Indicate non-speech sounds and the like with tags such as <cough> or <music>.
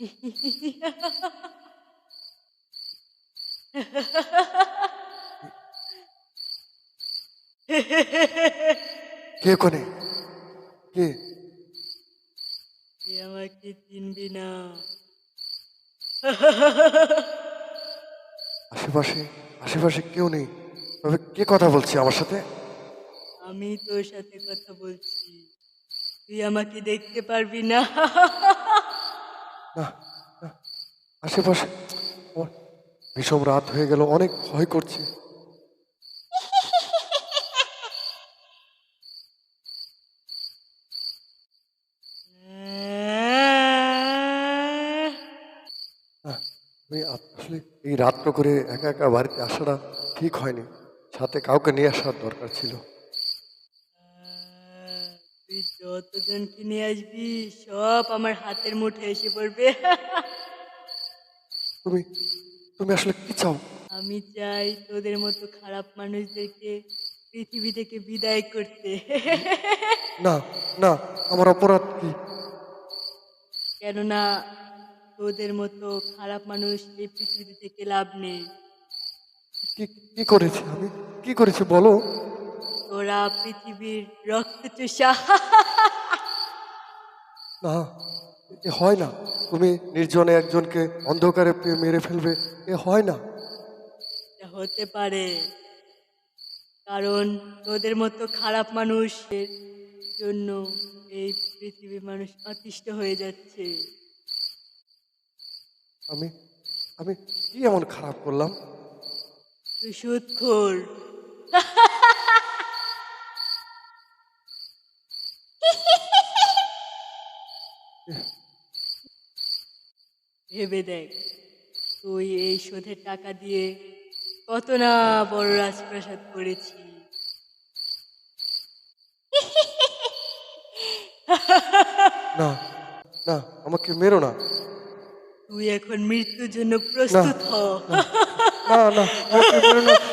কে কোনে কে তুই আমাকে চিনবি না আশেপাশে আশেপাশে কেউ নেই তবে কে কথা বলছে আমার সাথে আমি তোর সাথে কথা বলছি তুই আমাকে দেখতে পারবি না না আশেপাশে ভীষণ রাত হয়ে গেল, অনেক ভয় করছে। আসলে এই রাত্র করে একা একা বাড়িতে আসাটা ঠিক হয়নি। সাথে কাউকে নিয়ে আসার দরকার ছিল। তুই যতজনকে নিয়ে আসবি সব আমার হাতের মুঠে এসে পড়বে। তুমি তুমি আসলে কি চাও? আমি চাই তোদের মতো খারাপ মানুষদেরকে পৃথিবী থেকে বিদায় করতে। না না আমার অপরাধ কি? কেননা তোদের মতো খারাপ মানুষ এই পৃথিবী থেকে লাভ নেই। কি কি করেছি আমি? কি করেছি বলো? তোরা পৃথিবীর রক্ত চুষা। <laughs> না এ হয় না। তুমি নির্জনে একজনকে অন্ধকারে মেরে ফেলবে এ হয় না। হতে পারে। কারণ তোদের মতো খারাপ মানুষের জন্য এই পৃথিবীর মানুষ অতিষ্ঠ হয়ে যাচ্ছে। আমি আমি কি এমন খারাপ করলাম? তুই সুদখোর ভেবে দেখ তুই এই শোধের টাকা দিয়ে কত না বড় রাজপ্রাসাদ করেছি না না আমাকে মেরো না। তুই এখন মৃত্যুর জন্য প্রস্তুত হ। না না আমাকে মেরো না না!